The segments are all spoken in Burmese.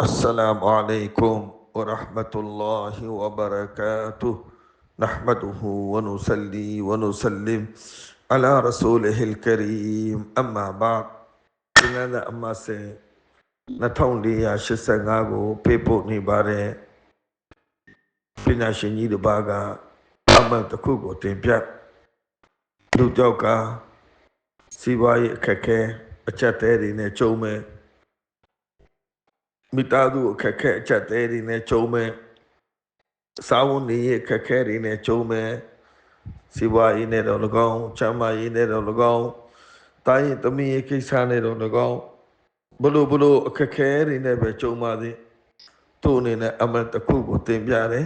السلام عليكم ورحمة الله وبركاته نحمده ونصلي ونسلم على رسوله الكريم أما بعد إننا أما سي نتون لي شسنغاغو بيبو نيباري ပညာရှင်ကြီးတစ်ပါးကအမှန်တစ်ခုကိုတင်ပြလူကြောက်ကစီးပွားရေးအခက်အခဲအချက်သေးတွေနဲ့ကြုံမဲ့ မိသားစုအခက်အခဲအချက်သေးတွေနဲ့ကြုံမဲ့စာဝန်နေရေးအခက်အခဲတွေနဲ့ကြုံမဲ့စီးပွားရေးနဲ့တော့၎င်းချမ်းသာရေးနဲ့တော့၎င်းတိုင်းရင်သမီးရေးကိစ္စနဲ့တော့၎င်းဘလို့ဘလို့အခက်အခဲတွေနဲ့ပဲကြုံပါသည်သူ့အနေနဲ့အမှန်တစ်ခုကိုတင်ပြတယ်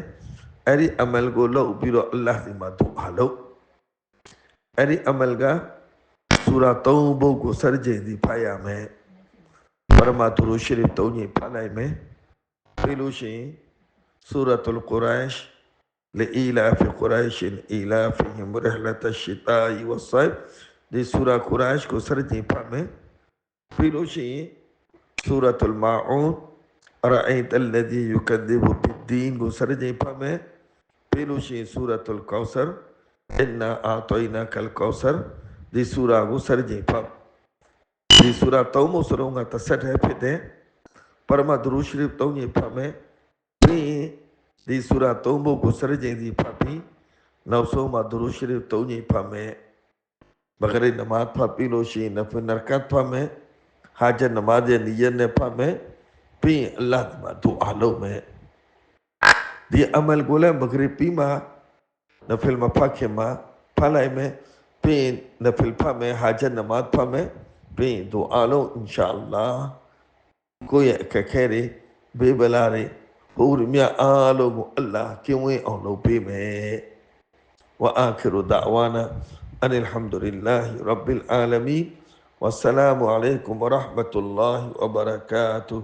အဲ့ဒီအမလ်ကိုလုပ်ပြီးတော့အလ္လာဟ်ဒီမှာသူအားလုပ်အဲ့ဒီအမလ်ကဆူရာ3ဘုတ်ကိုစရကြင်စီဖတ်ရမယ် ပရမတ်ရူရှရီဖ်3ညဖတ်လိုက်မယ်ပြီးလို့ရှိရင်ဆူရာတုလ်ကုရိုင်းရှ် لإيلاف قريش إيلافهم رحلة الشتاء والصيف ဒီဆူရာကုရိုင်းရှ်ကိုစရကြင်ဖတ်မယ်ပြီးလို့ရှိရင်ဆူရာတုလ်မာအူန် أرأيت الذي يكذب بالدين ကိုစရကြင်ဖတ်မယ်ပြီးလို့ရှိရင်ဆူ ဒီဆူရာကိုစရကြင်ဖတ်ဒီဆူရာသုံးမှုစလုံးကတစ်ဆက်တည်းဖြစ်တယ်ပရမဒရူရှရစ်သုံးညဖတ်မယ်ပြီးရင်ဒီဆူရာသုံးပုဒ်ကိုစရကြင်စီဖတ်ပြီးနောက်ဆုံးမှာဒရူရှရစ်သုံးညဖတ်မယ်ဘဂရိနမတ်ဖတ်ပြီးလို့ရှိရင်နဖနရကတ်ဖတ်မယ်ဟာဂျတ်နမတ်ရဲ့နီယတ်နဲ့ဖတ်မယ်ပြီးရင်အလ္လာဟ်မှာဒူအာလုပ်မယ်ဒီအမလ်ကိုလည်းမဂရစ်ပြီးမှနဖလ်မဖတ်ခင်မှာဖတ်လိုက်မယ်ပြီးရင်နဖလ်ဖတ်မယ်ဟာဂျတ်နမတ်ဖတ်မယ် بدوالو إن شاء الله. كوي ككيري ببلاري هورميا آلو الله كيوي أولو بيمي وآخر دعوانا أن الحمد لله رب العالمين. والسلام عليكم ورحمة الله وبركاته.